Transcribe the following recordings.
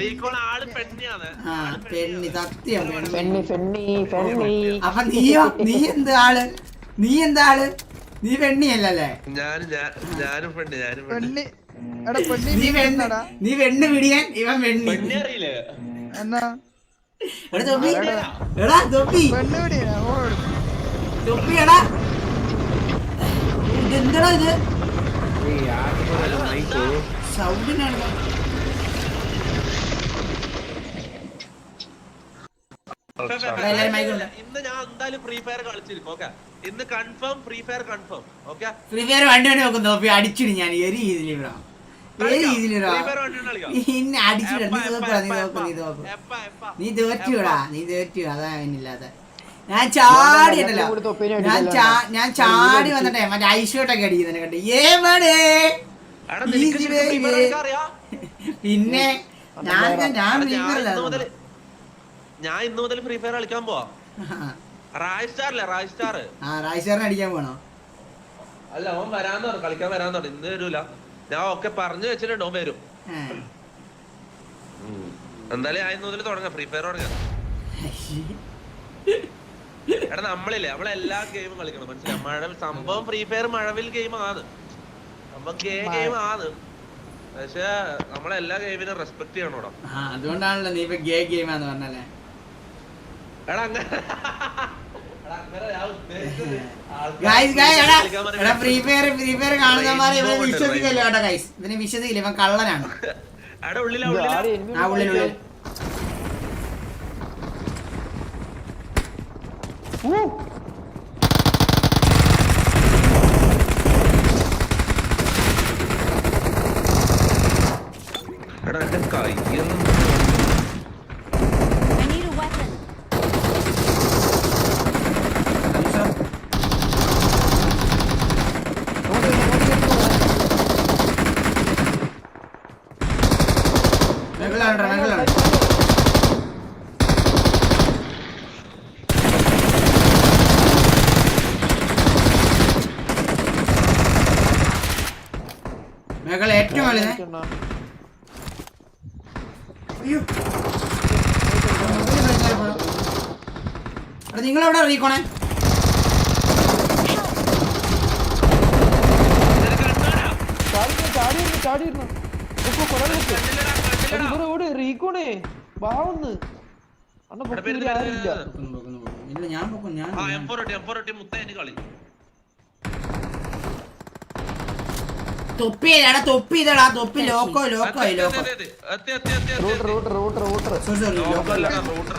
Recon ആൾ പെണ്ണിയാണ്. ആ പെണ്ണി സത്യം പെണ്ണി ഫെണ്ണി ഫെണ്ണി അപ്പൊ നീയോ? നീ എന്ത് ആൾ? നീ എന്താ ആൾ? നീ പെണ്ണിയല്ലേ ഞാൻ ഞാൻ ഞാനും പെണ്ണ് ഞാനും എടാ പെണ്ണി നീ പെണ്ണ് നീ വെണ്ണ് പിടിയാൻ ഇവൻ വെണ്ണി പെണ്ണി അറിയില്ലേ? എന്നാ? എടാ തൊപ്പി. എടാ തൊപ്പി. പെണ്ണ് തൊപ്പി എടാ. ഇതെന്താടാ ഇത്? സൗണ്ടിനാണ് ഇന്ന് ഞാൻ എന്തായാലും ഫ്രീ ഫയർ കളിച്ചിരിക്കും ഓക്കെ ഇന്ന് confirm free fire confirm okay free fire വണ്ടി വണ്ടി നോക്കും നോക്കി അടിച്ചിടും ഞാൻ. ഒരു രീതിയിൽ ഇടാം ഒരു രീതിയിൽ ഫ്രീ ഫയർ വണ്ടി കളിക്കാം. ഇന്നെ അടിച്ചിട. നീ നോക്കുക നീ എപ്പ, നോക്കും നീ. നീ തോറ്റുടാ നീ അതാ ഞാൻ ചാടിയിട്ടല്ലോ. കൂടി ഞാൻ ഞാൻ ചാടി വന്നിട്ടേ മറ്റേ ഐഷോട്ടൊക്കെ അടിക്കുന്നതിനെ കണ്ട്. ഏ അറിയാ? പിന്നെ ഞാൻ ഞാൻ ഞാൻ ഇന്ന് മുതൽ ഫ്രീ ഫയർ കളിക്കാൻ പോവാ. റായ് സ്റ്റാർ അല്ലേ റായ് സ്റ്റാർ ആ റായ്സാറിനെ അടിക്കാൻ പോണോ? അല്ല അവൻ വരാന്ന് പറഞ്ഞു കളിക്കാൻ വരാന്ന് പറഞ്ഞു ഇന്ന് വരൂല. ഞാൻ ഒക്കെ പറഞ്ഞു വെച്ചിട്ടുണ്ട് അവൻ വരും. എന്തായാലും ഞാൻ ഇന്ന് മുതൽ തുടങ്ങാം. ഫ്രീ ഫയർ തുടങ്ങാം. എടാ നമ്മളില്ലേ? നമ്മളെല്ലാ ഗെയിമും കളിക്കണം. മനസ്സിലായി? മഴ സംഭവം ഫ്രീ ഫയർ മഴവിൽ ഗെയിം ആണ്. നമുക്ക് ഏ ഗെയിം ആണ്. പക്ഷെ നമ്മളെല്ലാ ഗെയിമിനും റെസ്പെക്ട് ചെയ്യണോടാ. അതുകൊണ്ടാണല്ലോ നീ ഇപ്പൊ ഗേ ഗെയിമാന്ന് പറഞ്ഞല്ലേ? ഫ്രീ ഫയർ ഫ്രീ ഫയർ കാണുന്നമാരെ ഇവനെ വിശ്വസിക്കല്ലോ കേട്ടോ ഗൈസ് ഇവനെ വിശ്വസിക്കില്ല ഇവൻ കള്ളനാണ്. ആ ഉള്ളിൽ എടാ എന്റെ കയ്യൊന്നും I need a weapon. മേഖലാണ് മേഖലാണ് മേഖല ഏറ്റവും വലുത് അയ്യോ എടാ നിങ്ങൾ എവിടെ റീക്കോണേ ചാടിയിരുന്നു, ചാടിയിരുന്നു, ചാടിയിരുന്നു. ഇപ്പൊ കുറെ നിക്ക്. എടി, ഇവിടെ ഓട്, റീക്കോണേ ബാവുന്ന് അണ്ണ എടാ, പൊക്കി വരുന്നു, ഇവിടെ വരുന്നു, ആരുമില്ല വരുന്നു. ഇല്ല ഞാൻ പൊക്കും ഞാൻ തൊപ്പി എടാ തൊപ്പി ഇതടാ തൊപ്പി loco loco loco router router router router sorry sorry loco അല്ല. റൂട്ടർ.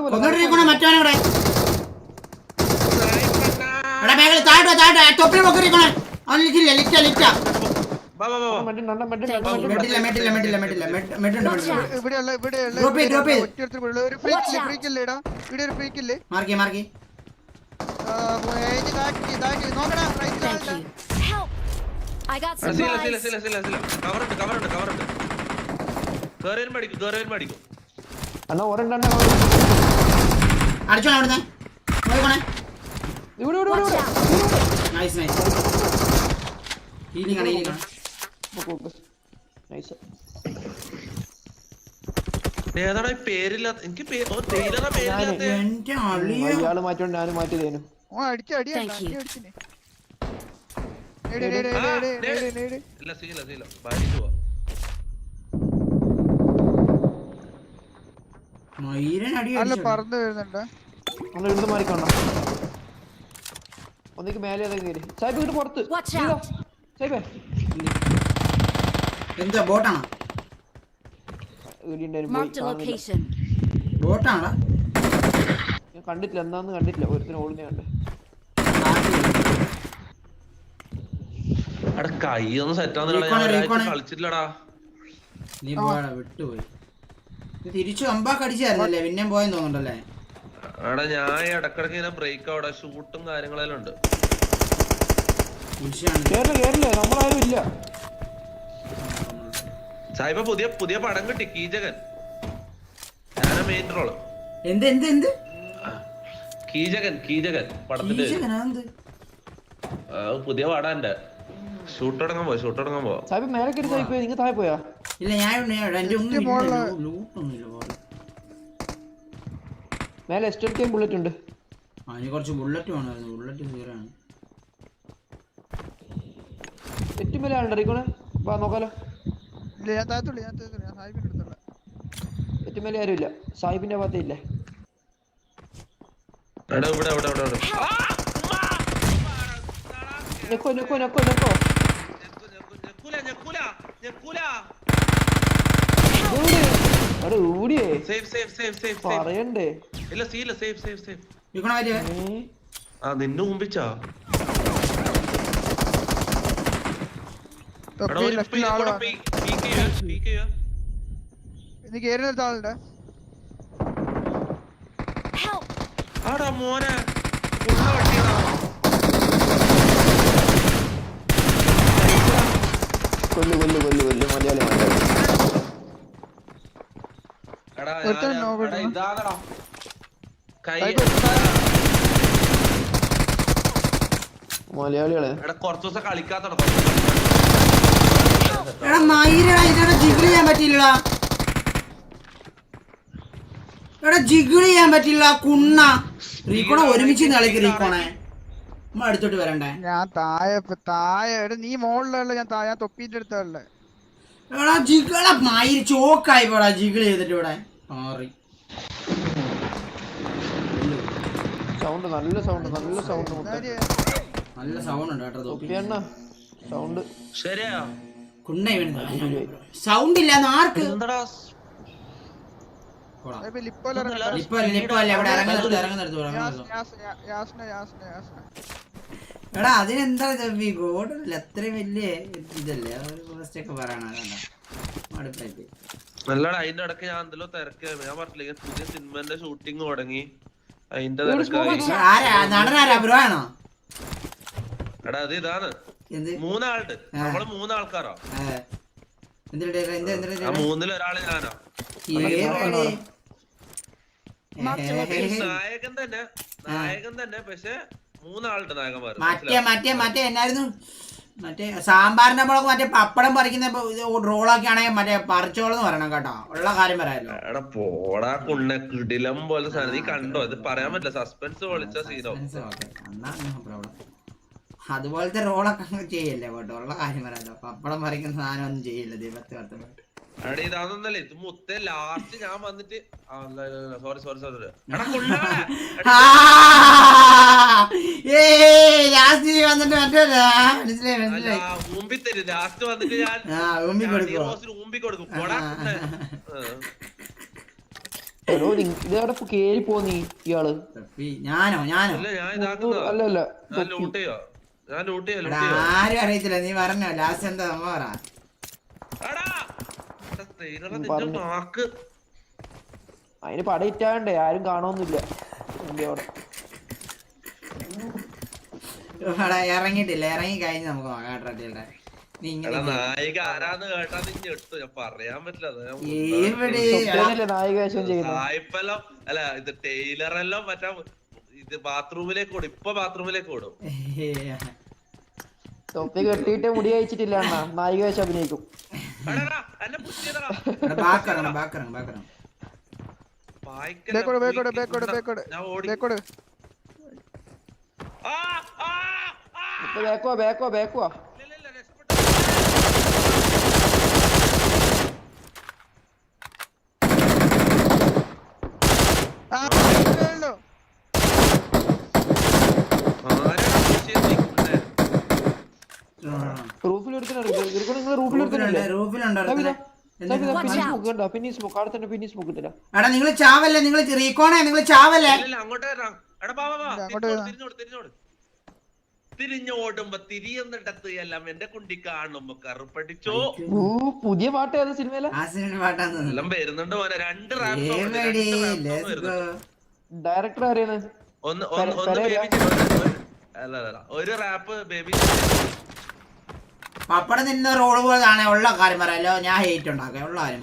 മാർക്കി മറ്റവനെ ഇവിടെ. റൈറ്റിലാണ് you. Help! I got എടാ, സീല, സീല, supplies. സീല, സീല, സീല. കവറുണ്ട് കവറുണ്ട് കവറുണ്ട് കേറി വരുമ്പോ അടിക്കും കേറി വരുമ്പോ അടിക്കും അടിച്ചോണേ അവിടുന്ന്. നോക്കണേ നൈസ് നൈസ് ഹീലിംഗ് ആണ് ഹീലിംഗ് ആണ്. പേരില്ലാത്ത എനിക്ക് പേ- ഓ, തേയിലടാ പേരില്ലാത്ത. എന്റെ അളിയ. ഇയാൾ മാറ്റോണ്ട് ഞാനും മാറ്റി തേനു ഓ അടിച്ചു അടി. അടിച്ചിനെ. സീല സീല പോവാ. അല്ല. പറന്നു വരുന്നുണ്ട്. ഒന്ന് ഇവിടുന്ന് മാറിക്കോണ്ട ഒന്നിക്ക് മേലെ ഏതൊക്കെ കയറി. സായിപ്പ് ഇങ്ങോട്ട് പുറത്ത്. Watch ഇതാ. out. എന്താ ബോട്ടാണോ? ഞാൻ കണ്ടിട്ടില്ല എന്താന്ന് കണ്ടിട്ടില്ല. ഒരുത്തിന് ഓടുന്ന കണ്ട്. കൈ ഒന്ന് സെറ്റ് ആവുന്നില്ല. കളിച്ചിട്ടില്ലടാ. നീ പോയാടാ വിട്ടുപോയി. തിരിച്ചു അമ്പാക്ക് അടിച്ചായിരുന്നല്ലേ പിന്നെയും പോയെന്ന് തോന്നുന്നുണ്ടല്ലേ? എടാ ഞാൻ ഇടക്കിടക്ക് ഇങ്ങനെ ബ്രേക്ക് അവിടെ ഷൂട്ടും കാര്യങ്ങളെല്ലാം ഉണ്ട്. നമ്മളാരും ഇല്ല. സായിപ്പ പുതിയ പുതിയ പടം കിട്ടി കീചകൻ. ഞാനാ മെയിൻ റോൾ എന്ത് എന്ത് എന്ത്? കീചകൻ കീചകൻ പടത്തിന്റെ പുതിയ പടാ എന്റെ ഷൂട്ട് തുടങ്ങാൻ പോ ഷൂട്ട് തുടങ്ങാൻ പോവാ. സാഹിബ് മേലെ കയറി സാഹിബ് നിങ്ങൾ താഴെ പോയാ? ഇല്ല ഞാൻ മേലെ എസ്റ്റേറ്റ് ബുള്ളറ്റ് ഉണ്ട്. അതിന് കുറച്ച് ബുള്ളറ്റ് വേണമായിരുന്നു. ബുള്ളറ്റ് സീറാണ് ഏറ്റവും മേലെ ആളുണ്ട്? ഇറങ്ങിക്കോണേ വാ നോക്കാലോ. ഇല്ല ഞാൻ താഴത്തുള്ളൂ ഞാൻ താഴത്തുള്ളൂ ഞാൻ സാഹിബിന്റെ അടുത്തുള്ള. ഏറ്റവും മേലെ ആരും ഇല്ല. സാഹിബിന്റെ ഭാഗത്തേ ഇല്ലേ? എടാ ഇവിടെ ഇവിടെ ഇവിടെ ഇവിടെ. നെക്കോ നെക്കോ നെക്കോ നെക്കോ ഞെക്കൂല ഞെക്കൂല ഞെക്കൂല. നിന്നെ മുമ്പിച്ചാ. കേറി നിർത്ത ആളുണ്ട് Help! ആടാ മോനെ. കൊല്ലു കൊല്ലു കൊല്ലു കൊല്ലു. മലയാളി മലയാളി. ഒരുത്തൻ. കൈ മലയാളികളെ. എടാ കുറച്ച് ദിവസം കളിക്കാത്തടോ എടാ മയിലടാ ഇതിനെ ജിഗിൾ ചെയ്യാൻ പറ്റില്ലടാ എടാ ജിഗിൾ ചെയ്യാൻ പറ്റില്ല കുണ്ണ. റീക്കോണ ഒരുമിച്ച് കളിക്ക് റീക്കോണെ. നമ്മൾ അടുത്തോട്ട് വരണ്ടേ. ഞാൻ താഴെ ഇപ്പൊ താഴെ എടാ നീ മോളിലുള്ള ഞാൻ താഴെ ഞാൻ തൊപ്പീന്റെ അടുത്തുള്ള എടാ ജിഗിള മയിൽ ചോക്കായി പോടാ ജിഗിൾ ചെയ്തിട്ട് ഇവിടെ. സോറി സൗണ്ട് നല്ല സൗണ്ട് നല്ല സൗണ്ട് നല്ല സൗണ്ട് ഉണ്ട് കേട്ടോ സൗണ്ട്. ശരിയാ. കുണ്ണ സൗണ്ട് ഇല്ല ആർക്ക്? എടാ അതിനെന്താ ഗോഡല്ല അത്രയും വലിയ ഇതല്ലേ? ഒക്കെ പറയണ അതാ നല്ലടാ അതിന്റെ ഇടയ്ക്ക് ഞാൻ എന്തെല്ലോ തിരക്കായിരുന്നു ഞാൻ പറഞ്ഞില്ലേ പുതിയ സിനിമന്റെ ഷൂട്ടിംഗ് തുടങ്ങി. അതിന്റെ ആണോ? എടാ അത് ഇതാണ്. എന്ത്? മൂന്നാളുണ്ട്. നമ്മൾ മൂന്നാൾക്കാരോ. മൂന്നിൽ ഒരാൾ ഞാനോ? നായകൻ തന്നെ. നായകൻ തന്നെ പക്ഷെ മൂന്നാളുണ്ട് നായകന്മാർ മറ്റേ മറ്റേ മറ്റേ എന്നായിരുന്നു? മറ്റേ സാമ്പാറിന്റെ മുളക് മറ്റേ പപ്പടം പറിക്കുന്ന റോളൊക്കെ ആണെങ്കിൽ മറ്റേ പറിച്ചോളെന്ന് പറയണം കേട്ടോ. ഉള്ള കാര്യം പറയാലോ. എടാ പോടാ കുണ്ണ കിടിലം പോലെ സാധനം. നീ കണ്ടോ? ഇത് പറയാൻ പറ്റില്ല. സസ്പെൻസ് പൊളിച്ച സീനോ. അതുപോലത്തെ റോളൊക്കെ ചെയ്യല്ലേ കേട്ടോ? ഉള്ള കാര്യം പറയാലോ. പപ്പടം പറിക്കുന്ന സാധനം ഒന്നും ചെയ്യില്ല ദൈവത്തെ വർത്തമാനം ഇത് ഇതാണെന്നല്ലേ ഇത് മുത്തേ ലാസ്റ്റ് ഞാൻ വന്നിട്ട് സോറി സോറി സോറി വന്നിട്ട് മറ്റേ മനസ്സിലായി മനസ്സിലായി. ഊമ്പി തരും. ലാസ്റ്റ് വന്നിട്ട് ഞാൻ ഊമ്പി കൊടുക്കും. ഇതവിടെ കേറി പോന്നീ ഇയാൾ? തപ്പി. ഞാനോ ഞാനോ? അല്ല അല്ല ഞാൻ ലൂട്ട് ചെയ്യാ. ഞാൻ ലൂട്ട് ചെയ്യാ എടാ, ലൂട്ട് ചെയ്യാ. ആരും അറിയത്തില്ല നീ പറഞ്ഞോ ലാസ്റ്റ് എന്താ നമ്മ പറ. എടാ എടാ, ഇറ്റാണ്ടേ അതിന് ആരും കാണുമൊന്നുമില്ല എന്റെ അവിടെ. എടാ, ഇറങ്ങി കഴിഞ്ഞ് നമുക്ക് നോക്കാം നീ ഇങ്ങനെ നായിക ആരാന്ന് കേട്ടാ നീ ഞെട്ടു ഞാൻ പറയാൻ പറ്റില്ല നായിക വേഷം ചെയ്യുന്നത്. സായിപ്പെല്ലാം അല്ല ഇത് ടൈലറെല്ലാം മറ്റാ ഇത് ബാത്റൂമിലേക്ക് ഓടും. ഇപ്പൊ ബാത്റൂമിലേക്ക് ഓടും. തൊപ്പി കെട്ടിയിട്ട് മുടി അയച്ചിട്ടില്ല അണ്ണാ നായിക വേഷം അഭിനയിക്കും. എന്നെ push ചെയ്തെടാ. ബാക്കറണം ബാക്കറണം ബാക്കറണം പായ്ക്കല്ല, ബേക്കോട് ബേക്കോട് ബേക്കോട് ബേക്കോട് ബേക്കോട് ബേക്കുവാ ഇല്ല, ഇല്ല, രക്ഷപ്പെട്ടു. ആ എടാ നിങ്ങൾ ചാവല്ലേ? നിങ്ങൾ റീകോണേ? നിങ്ങൾ ചാവല്ലേ? ഇല്ല, ഇല്ല, എടാ, വാ, വാ, വാ. അങ്ങോട്ട് തിരിഞ്ഞോട്, തിരിഞ്ഞോട്, തിരിഞ്ഞോട്. തിരിഞ്ഞോടുമ്പോ തിരിയുന്നിടത്ത് എല്ലാം എന്റെ കുണ്ടി കാണുമ്പോ കറുപ്പടിച്ചോ? ഊ പുതിയ പാട്ട് ഏത് സിനിമയിലെ? ആ സിനിമ പാട്ടാന്ന് എല്ലാം വരുന്നുണ്ട് മോനെ. രണ്ട് ഡയറക്ടർ ഒന്ന് ഒന്ന്. ബേബി അല്ല ഒരു റാപ്പ് ബേബി പപ്പടം നിന്ന റോൾ പോലെ ആണ് ഉള്ള കാര്യം പറയാലോ. ഞാൻ ഹേറ്റ് ഉണ്ടാക്കാം. ഉള്ള കാര്യം.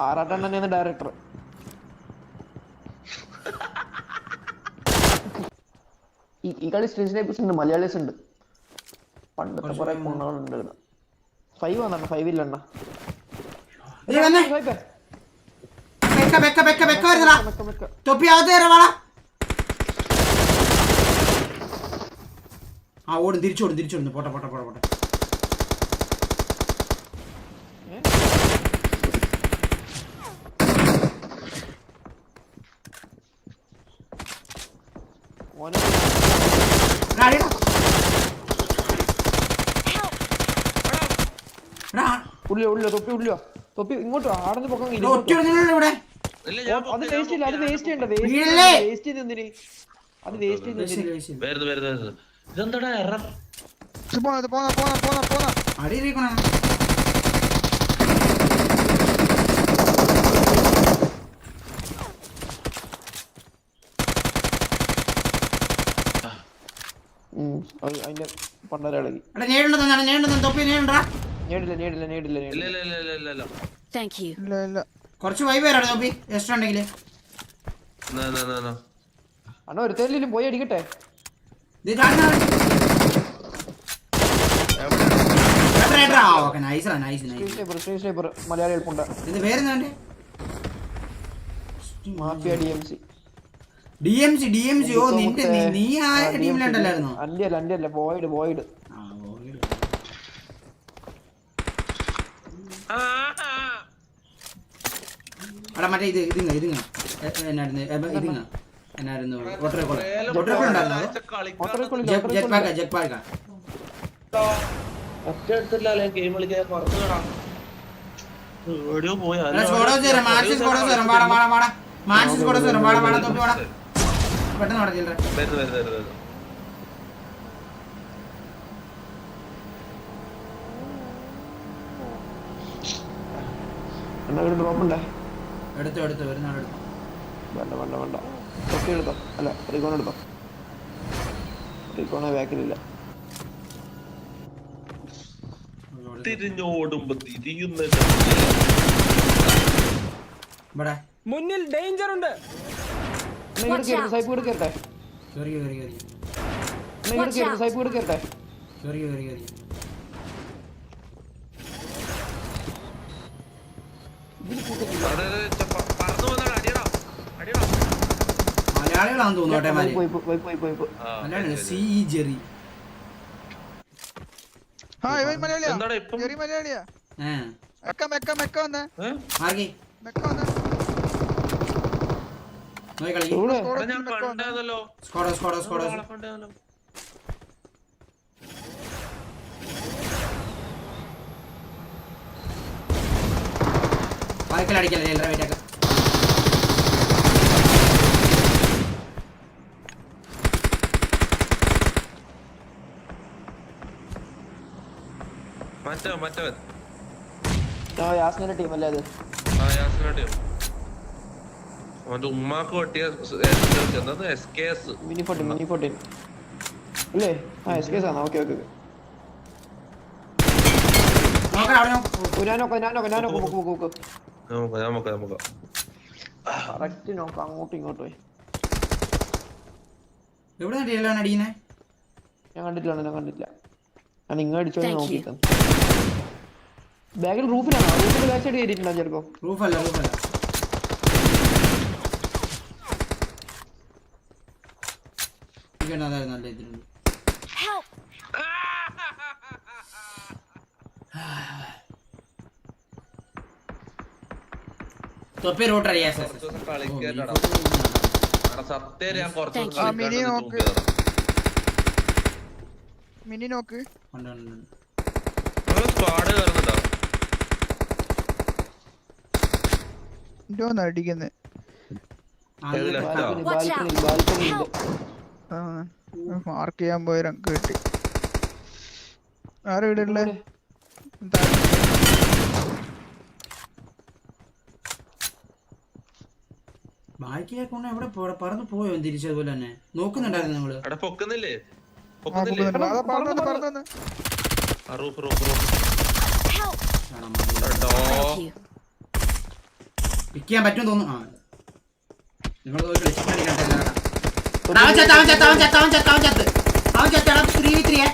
ആറാട്ടൻ തന്നെയാണ് ഡയറക്ടർ ഈ കളി സ്ട്രീറ്റ് കുറിച്ച് ഉണ്ട് മലയാളീസ് ഉണ്ട്. പണ്ടത്തെ കുറെ പൊണ്ണുകളുണ്ട് ഫൈവ് വന്നണ്ണ ഫൈവ് ഇല്ല അണ്ണ ദേ വന്നേ. ബെക്ക ബെക്ക ബെക്ക ബെക്ക വരുന്നടാ. തൊപ്പി അകത്ത് കയറാ വാടാ. ആ ഓടും തിരിച്ചോടും തിരിച്ചോടും പോട്ടെ പോട്ടെ പോട്ടെ പോട്ടെ. ഓനെ ഉള്ളിലോ ഉള്ളിയോ തൊപ്പി ഉള്ളിയോ തൊപ്പി ഇങ്ങോട്ടോ ആടന്ന് പൊക്കം അത് വേസ്റ്റ് ഇല്ല അത് വേസ്റ്റ് ചെയ്യണ്ട? വേസ്റ്റ് ചെയ്ത് എന്തിന് അത് വേസ്റ്റ് ചെയ്ത് ഇതെന്താടാ എറർ? പോണ പോണ പോണ പോണ അതിന്റെ പണ്ടര ഇളകി. എടാ നേടുണ്ടോ തന്നെ നേടുണ്ടോ തൊപ്പി നേടുണ്ടാ നേടില്ല നേടില്ല നേടില്ല ഇല്ല ഇല്ല ഇല്ല ഇല്ല ഇല്ല ഇല്ല. ഇല്ല ഇല്ല. കുറച്ച് വൈബ് വരാടെ നോബി എക്സ്ട്രാ ഉണ്ടെങ്കിൽ നാ, നാ, നാ, നാ. അണ്ണ ഒരു തേലിലും പോയി അടിക്കട്ടെ. ഇത് കാണുന്ന okay nice nice street nice sniper street sniper Malayali എളുപ്പമുണ്ട് ഇത് പേരെന്താണ്ട് mafia D M C D M C D M C ഓ നിന്റെ നീ- ആയ ആ ടീമിലുണ്ടല്ലായിരുന്നോ അല്ല അല്ല ബോയ്ഡ് ബോയ്ഡ് ആ, ഓക്കേ. എടാ മറ്റേ ഇത് ഇതിങ്ങ ഇതിങ്ങ. എന്നായിരുന്നു? ഇതിങ്ങ. എന്നായിരുന്നു? ഒട്ടരക്കുളം ഒട്ടരക്കുളം ഉണ്ടായിരുന്നോ? ഒരാഴ്ച കളിക്കാൻ ഒട്ടരക്കുള്ളിൽ ജെറ്റ് പാക്ക ജെറ്റ് പാക്ക ഒറ്റ എടുത്തില്ല ഗെയിം കളിക്കാൻ പുറത്തു എവിടെയോ പോയി. മാർച്ചിസ് വരാം മാർച്ചിസ് വരാം തൊപ്പി പെട്ടെന്ന് ചില്ലറ അണ്ണ ഒരു ഡ്രോപ്പ് ഉണ്ടേ? എടുത്തോ എടുത്തോ വരുന്ന ആൾ എടുത്തോ. വേണ്ട വേണ്ട വേണ്ട. ഒക്കെ എടുത്തോ? അല്ല റീകോൺ എടുത്തോ? റീകോണ ബാക്കിലില്ല. തിരിഞ്ഞോടുമ്പോ തിരിയുന്ന ഇവിടെ. മുന്നിൽ ഡേഞ്ചർ ഉണ്ട്. സൈപ്പ് കൂടെ കയറട്ടെ കേറി കേറി കേറി. സൈപ്പ് കൂടെ കയറട്ടെ കേറി കേറി കേറി പറന്നു വന്നാണ് അടിയടാ അടിയടാ മലയാളികളാന്ന് തോന്നുന്നു കേട്ടെ മാര് പോയി പോയി പോയി പോയി പോയി ആ, മലയാളികൾ സി ജെറി ആ ഇവൻ മലയാളിയാ എന്താടാ ഇപ്പം ചെറിയ മലയാളിയാ ഏ മെക്ക മെക്ക മെക്ക വന്നേ ഏ? മാർക്കി മെക്ക വന്നേ നോക്കി കളി. ഇവിടെ എടാ, ഞാൻ മെക്ക വന്നേ. കണ്ടതല്ലോ സ്കോഡോ സ്കോഡോ സ്കോഡോ. ആളെ കണ്ടതല്ലോ മറ്റവൻ മറ്റവൻ ആ യാസ്മിന്റെ ടീം അല്ലേ അത്? ആ യാസിനാട്ടിയോ അവന്റെ ഉമ്മാക്ക് S K S mini fourteen mini fourteen അല്ലേ ആ എസ് കേസ് ആണ്. ഓക്കെ ഓക്കെ നോക്കാം നോക്ക്. നോക്കാം അങ്ങോട്ടും ഇങ്ങോട്ടും എവിടെ ഞാൻ കണ്ടിട്ടില്ല ഞാൻ കണ്ടിട്ടില്ല. ഞാൻ നിങ്ങൾ അടിച്ചോ നോക്കിയിട്ട് ബാഗിൽ റൂഫിലാണോ? റൂഫിന്റെ ബാക്ക് സൈഡ് കയറിയിട്ടുണ്ടാവും ചിലപ്പോ? റൂഫല്ല റൂഫല്ല. മിനി നല്ല ഇതിലുണ്ട്! തൊപ്പി കളിക്കേണ്ടടാ. സത്യം ഞാൻ കുറച്ച് Thank ദിവസം you. ആ, മിനി കളിക്കാണ്ട് നോക്ക്. തൂക്കിയതാ. മിനി നോക്ക് ഉണ്ട്, ഉണ്ട്, ഉണ്ട്. നമ്മൾ സ്ക്വാഡ് കയറുന്നുണ്ടോ എന്തോന്ന് അടിക്കുന്നത് ആ, ഏതിലാ? ഇത് ആ. Watch balcony out. Balcony Help. ആ മാർക്ക് ചെയ്യാൻ പോയ കിട്ടി. ആരും ഇവിടെ ഉള്ളേ? ബാക്കി കൊണ്ട് എവിടെ പറന്ന് പോയോ തിരിച്ചതുപോലെ തന്നെ? നോക്കുന്നുണ്ടായിരുന്നു നിങ്ങൾ പൊക്കുന്നില്ലേ? പൊക്കുന്നില്ലേ? പിക്ക് ചെയ്യാൻ പറ്റും തോന്നുന്നു. ആ നിങ്ങൾ അവൻ ചത്ത് അവൻ ചത്ത് അവൻ ചത്ത് അവൻ ചത്ത് അവൻ ചത്ത് അവൻ ചത്ത്. എടാ ത്രീ ത്രീയെ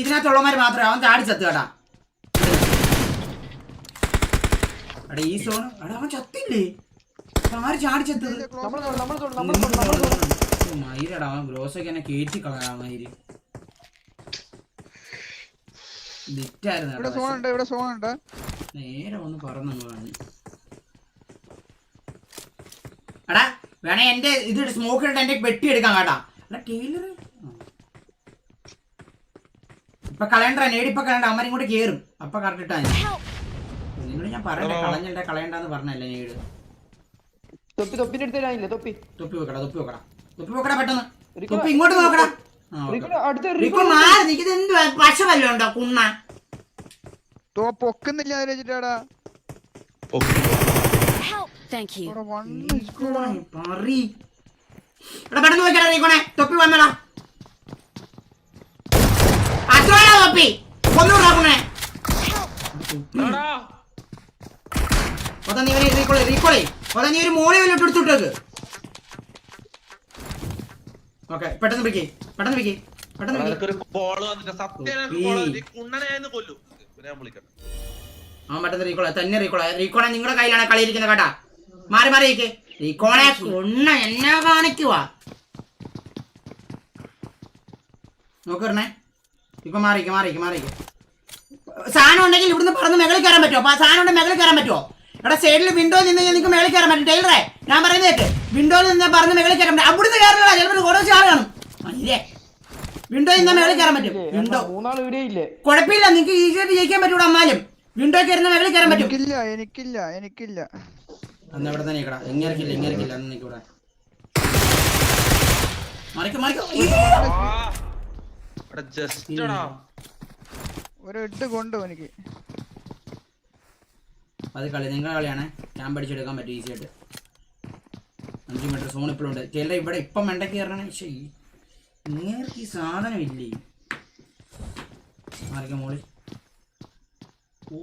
ഇതിനകത്തുള്ളവന്മാർ മാത്രമേ അവൻ ചാടി ചത്ത് കേട്ടാ. എടാ ഈ സോൺ എടാ അവൻ ചത്തില്ലേ? ആര് ചാടി ചത്തത്. നമ്മൾ നമ്മൾ നമ്മൾ നമ്മൾ മയിരടാ അവൻ ഗ്രോസൊക്കെ എന്നെ കേറ്റി കളയാ മയിൽ ലിറ്റായിരുന്നു ഇവിടെ കേട്ടോ, സോൺ ഉണ്ട് ഇവിടെ സോൺ ഉണ്ട് നേരെ ഒന്ന് പറന്നു കളഞ്ഞു. എടാ വേണേ എന്റെ ഇത് സ്മോക്ക് ഇട്ട് എന്റെ വെട്ടി എടുക്കാം കേട്ടാ. എടാ ടൈലർ. ഇപ്പൊ കളയണ്ട നേടി ഇപ്പൊ കളയണ്ട അമ്മ ഇങ്ങോട്ട് കേറും. അപ്പൊ കറക്റ്റ് ഇട്ടാ. നിന്നോട് ഞാൻ പറയണ്ട കളഞ്ഞണ്ട കളയണ്ടെന്ന് പറഞ്ഞല്ലേ നേട് തൊപ്പി തൊപ്പിന്റെ അടുത്തില്ല തൊപ്പി. തൊപ്പി വെക്കടാ തൊപ്പി വെക്കടാ. തൊപ്പി വെക്കടാ പെട്ടെന്ന്. തൊപ്പി ഇങ്ങോട്ട് നോക്കടാ ആ, ഓക്കേ. റിക്കോ അടുത്ത റിക്കോ റിക്കോ മാറി നിൽക്കുന്നത് എന്തുവാ? പശ വല്ലതും ഉണ്ടോ കുണ്ണ? പൊക്കുന്നില്ല വെച്ചിട്ടാടാ. ഇവിടെ പെട്ടെന്ന് വെക്കടാ തൊപ്പി വന്നടാ. തൊപ്പി. നീ ഇവനെ റീക്കോളെ റീക്കോളെ നീ ഒരു മോളെ വല്ല ഓക്കെ പെട്ടെന്ന് പിടിക്കേ. പെട്ടെന്ന് പിടിക്കേ. പെട്ടെന്ന് അവൻ പെട്ടെന്ന് റീക്കോളെ തന്നെ റീക്കോളെ റീക്കോളെ നിങ്ങളുടെ കയ്യിലാണ് കളിയിരിക്കുന്നത് കേട്ടാ. മാറി മാറി റീകോളെ കൊണ്ണ എന്നാ കാണിക്കുവാ. നോക്കണേ ഇപ്പൊ മാറിക്ക് മാറിക്ക് മാറിക്ക്. സാധനം ഉണ്ടെങ്കിൽ ഇവിടുന്ന് പറന്ന് മേളിൽ കയറാൻ പറ്റുമോ? അപ്പൊ സാധനം ഉണ്ടെങ്കിൽ മേളിൽ കയറാൻ പറ്റുമോ? ഇവിടെ സൈഡിൽ വിൻഡോയിൽ നിന്ന് നിങ്ങൾക്ക് മേളിൽ കയറാൻ പറ്റും. ടൈലറെ ഞാൻ പറയുന്നത് കേട്ട് വിൻഡോയിൽ നിന്ന് പറഞ്ഞ് മേളിൽ കയറാൻ പറ്റും. അവിടുന്ന് കയറില്ല ചിലപ്പോൾ ഓരോ ചാറ് കാണും. അല്ലേ വിൻഡോയിൽ നിന്ന് മേളിൽ കയറാൻ പറ്റും. വിൻഡോ കുഴപ്പമില്ല നിങ്ങൾക്ക് ഈസിയായിട്ട് ജയിക്കാൻ പറ്റൂടാ എന്നാലും. വിൻഡോ കയറുന്ന മേളിൽ കയറാൻ പറ്റും. എനിക്കില്ല എനിക്കില്ല എനിക്കില്ല. അന്ന് ഇവിടെ തന്നെ നിൽക്കടാ എങ്ങനെയിരിക്കില്ല എങ്ങനെയിരിക്കില്ല അന്ന് നിൽക്കൂടെ മറിക്കും മറിക്കും. എടാ ജസ്റ്റ് ഒരു എട്ട് കൊണ്ടു എനിക്ക്. അത് കളി നിങ്ങളുടെ കളിയാണ്. ഞാൻ പഠിച്ചെടുക്കാൻ പറ്റും ഈസി ആയിട്ട്. അഞ്ച് മീറ്റർ സോൺ ഇപ്പോഴും ഉണ്ട്. ചില ഇവിടെ ഇപ്പം മണ്ടയ്ക്ക് കയറണേ. പക്ഷേ ഇങ്ങേർക്ക് ഈ സാധനം ഇല്ലേ? മാറിക്കാം മോളി. ഓ.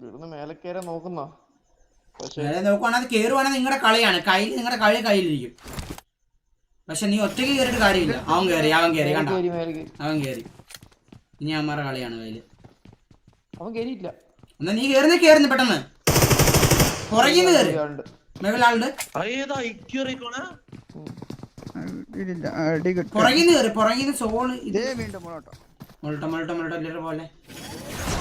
ഇവിടുന്ന് മേലെ കയറാൻ നോക്കുന്നോ? പക്ഷേ നോക്കുവാണെങ്കിൽ അത് കയറുവാണെങ്കിൽ നിങ്ങളുടെ കളിയാണ്. കയ്യിൽ നിങ്ങളുടെ കളി കയ്യിലിരിക്കും. പക്ഷെ നീ ഒറ്റയ്ക്ക് കയറിയിട്ട് കാര്യമില്ല. അവൻ കയറി അവൻ കയറി കണ്ട? കയറി മേലെ കയറി അവൻ കയറി ഇനി അമ്മാരുടെ കളിയാണ് കയ്യിൽ അവൻ കയറിയില്ല എന്നാ നീ കയറുന്ന കയറുന്നു പെട്ടെന്ന്. പുറകിന്ന് കയറി ഒരാളുണ്ട്. മേളിലാളുണ്ട് ഏതാ ഐക്യു റീക്കോണാ ഇല്ല അടി കിട്ടും. പുറകിന്ന് കയറി പുറകിന്ന് സോൾ ഇത് ഇതേ. വീണ്ടും പോണോട്ടോ മുളട്ട മുളട്ട മുൾട്ട ലിറ്റർ പോലെ മേലെ കയറി ഇപ്പൊ മേലെ കയറിടാം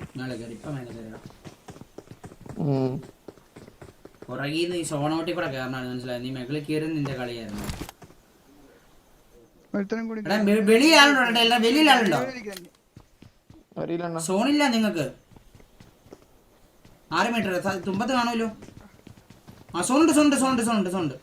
ഉം. പുറകിന്ന് ഈ സോണോട്ടി കൂടെ കയറണാണ് മനസ്സിലായത്. നീ മെകളിൽ കയറി നിന്റെ കളിയായിരുന്നു. സോണില്ല നിങ്ങൾക്ക്? ആറ് മീറ്റർ തുമ്പത്ത് കാണുമല്ലോ. ആ സോണുണ്ട് സോണുണ്ട് സോണുണ്ട് സോണുണ്ട് സോണുണ്ട്.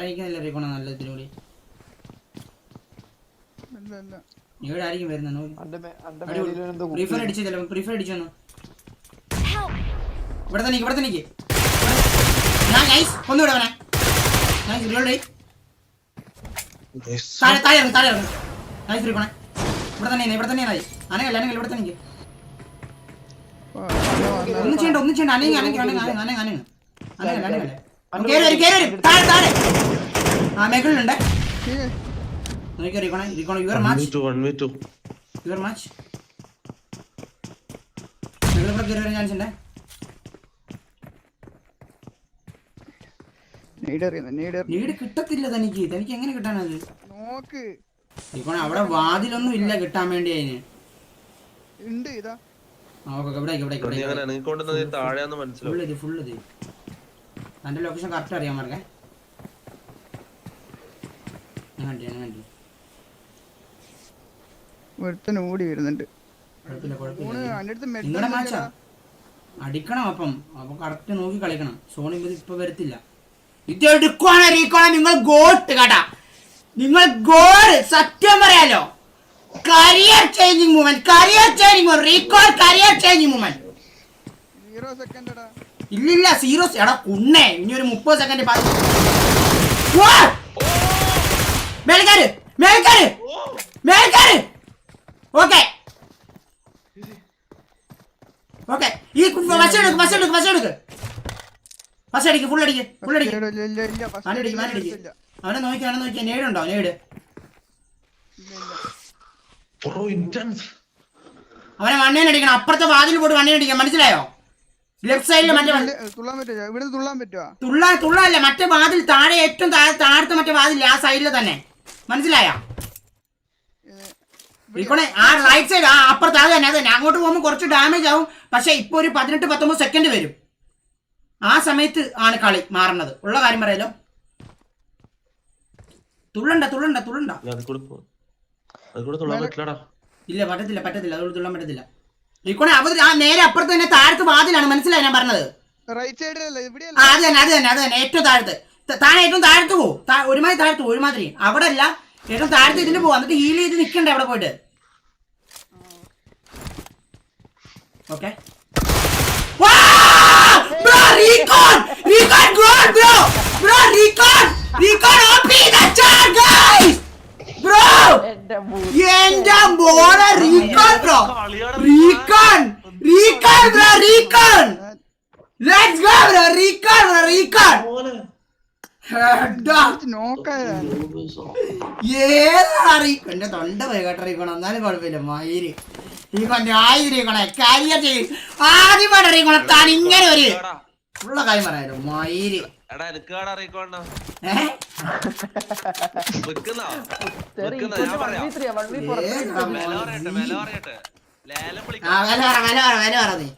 ഇരിക്കുന്നില്ല റീക്കോണ നല്ല ഇതിലൂടെ? ഇവിടെ ആയിരിക്കും വരുന്നത്. പ്രീഫയർ അടിച്ചു ചിലപ്പോൾ പ്രീഫയർ അടിച്ചു വന്നു ഇവിടെ തന്നെ നിക്ക്, ഇവിടെ തന്നെ നിക്ക്. ഞാൻ നൈസ് ഒന്നുകൂടെ അവനെ. നൈസ് റിലോഡ് താഴെ താഴെ ഇറങ്ങും താഴെ ഇറങ്ങും. നൈസ് ഇരിക്കണേ ഇവിടെ തന്നെ ഇവിടെ തന്നെ ആയി അനങ്ങല്ല അനങ്ങല്ല ഇവിടെ തന്നെ ഒന്നും ചെയ്യണ്ട ഒന്നും ചെയ്യണ്ട. അനങ്ങി അനങ്ങി അനങ്ങി അനങ്ങി അനങ്ങി അനങ്ങി. അനങ്ങല്ല അനങ്ങല്ല കേറി വരും കേറി വരും. താഴെ താഴെ. ആ നോക്കി റിക്കോണേ റിക്കോണേ യുവർ മാച്ച് യുവർ മാച്ച് കയറി വരാൻ ചാൻസ് ഉണ്ട്? കിട്ടത്തില്ല തനിക്ക്. തനിക്ക് എങ്ങനെ കിട്ടാനത്? നോക്ക്. അവിടെ വാതിലൊന്നും ഇല്ല കിട്ടാൻ വേണ്ടി അതിന്. ഉണ്ട് ഇതാ. ഫുള്ള് ഫുള്ള് തന്റെ ലൊക്കേഷൻ കറക്റ്റ് അറിയാൻ മാർക്കെ ഞാൻ കണ്ടി ഞാൻ കണ്ടി ഒരുത്തൻ ഓടി വരുന്നുണ്ട്. അടിക്കണം അപ്പം. അപ്പൊ കറക്റ്റ് നോക്കി കളിക്കണം. സോണി ഇപ്പൊ വരത്തില്ല. ഇത് എടുക്കുവാണ് റീക്കോണ നിങ്ങൾ ഗോട്ട് കേട്ടാ. നിങ്ങൾ ഗോൾ സത്യം പറയാലോ. Career changing movement career changing movement recall career changing movement ഇല്ലില്ല സീറോ എടാ കുണ്ണേ. ഇനി ഒരു മുപ്പത് സെക്കൻഡ് മേൽക്കാര് മേൽക്കാര് മേൽക്കാര് ഓക്കെ. ഓക്കെ. ഈ ബസ് എടുക്ക് ബസ് എടുക്ക് ബസ് എടുക്ക്. ബസ് അടിക്ക് ഫുൾ അടിക്ക് ഫുൾ അടിക്ക്. ഇല്ല, ഇല്ല, ഇല്ല, ഇല്ല, first അവനെ നോക്കി അവനെ നോക്കി. നേട് ഇല്ല, ഇല്ല. ബ്രോ ഇന്റൻസ് അവനെ വണ്ണേൻ അടിക്കണം. അപ്പുറത്തെ വാതിൽ പോയിട്ട് വണ്ണേൻ അടിക്കാം. മനസ്സിലായോ? ലെഫ്റ്റ് സൈഡിൽ മറ്റേ തുള്ളാൻ പറ്റുമോ ഇവിടെ തുള്ളാൻ പറ്റുമോ തുള്ള തുള്ളാല്ല മറ്റേ വാതിൽ താഴെ ഏറ്റവും താഴെ താഴത്തെ മറ്റേ വാതിൽ ആ സൈഡിൽ തന്നെ. മനസ്സിലായോ? ഇപ്പോണേ ആ റൈറ്റ് സൈഡ് ആ അപ്പുറത്ത് അത് തന്നെ അത് തന്നെ. അങ്ങോട്ട് പോകുമ്പോൾ കുറച്ച് ഡാമേജ് ആവും. പക്ഷെ ഇപ്പൊ ഒരു പതിനെട്ട് പത്തൊമ്പത് സെക്കൻഡ് വരും. ആ സമയത്ത് ആണ് കളി മാറുന്നത്. ഉള്ള കാര്യം പറയാലോ തുള്ളണ്ട തുള്ളണ്ട തുള്ളണ്ട. ഇല്ല പറ്റത്തില്ല പറ്റത്തില്ല. അതുകൊണ്ട് തുള്ളാൻ പറ്റത്തില്ല. ഇക്കോണേ അവർ ആ നേരെ അപ്പുറത്ത് തന്നെ താഴത്ത് വാതിലാണ്. മനസ്സിലായി ഞാൻ പറഞ്ഞത്? റൈറ്റ് സൈഡിലല്ല ഇവിടെയല്ല. അത് തന്നെ അത് തന്നെ അത് തന്നെ. ഏറ്റവും താഴത്ത്. താൻ ഏറ്റവും താഴ്ത്തു പോകും ഒരുമാതിരി താഴ്ത്തു ഒരുമാതിരി. അവിടെ അല്ല ഏറ്റവും താഴ്ത്ത് ഇതിന് പോകും എന്നിട്ട് ഹീൽ ചെയ്ത് നിൽക്കണ്ട അവിടെ പോയിട്ട്. ഓക്കെ റീകൺ എടാ, നോക്കായതാണ് ഏതാ റീ- എന്റെ തൊണ്ട പോയി എന്നാലും കുഴപ്പമില്ല. മയിര്. ഈ കൊണ്ടായി ആയിരിക്കണേ. കാര്യം ചെയ്യും ആദ്യമായിട്ട് റീക്കണം താൻ ഇങ്ങനെ ഒരു ഉള്ള കാര്യം പറയാലോ. മയിര്. വിളിക്കാം വില പറ വില പറ വില പറ നീ.